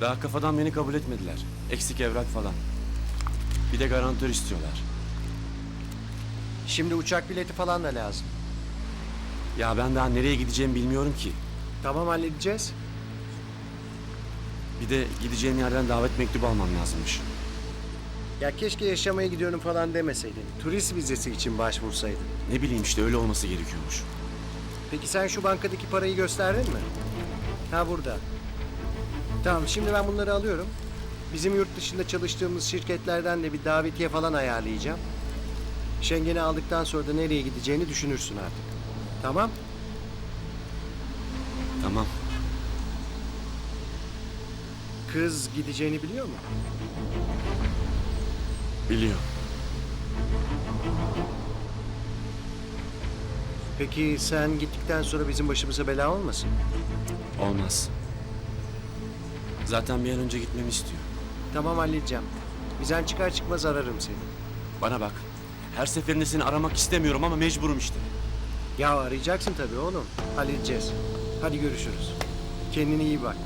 Daha kafadan beni kabul etmediler. Eksik evrak falan. Bir de garantör istiyorlar. Şimdi uçak bileti falan da lazım. Ya ben daha nereye gideceğimi bilmiyorum ki. Tamam halledeceğiz. Bir de gideceğim yerden davet mektubu almam lazımmış. Ya keşke yaşamaya gidiyorum falan demeseydin. Turist vizesi için başvursaydın. Ne bileyim işte öyle olması gerekiyormuş. Peki sen şu bankadaki parayı gösterdin mi? Ha burada. Tamam şimdi ben bunları alıyorum. Bizim yurt dışında çalıştığımız şirketlerden de bir davetiye falan ayarlayacağım. Schengen'i aldıktan sonra da nereye gideceğini düşünürsün artık. Tamam? Tamam. Kız gideceğini biliyor mu? Biliyor. Peki sen gittikten sonra bizim başımıza bela olmasın? Olmaz. Zaten bir an önce gitmemi istiyor. Tamam halledeceğim. Bizden çıkar çıkmaz ararım seni. Bana bak. Her seferinde seni aramak istemiyorum ama mecburum işte. Ya arayacaksın tabii oğlum. Halledeceğiz. Hadi görüşürüz. Kendine iyi bak.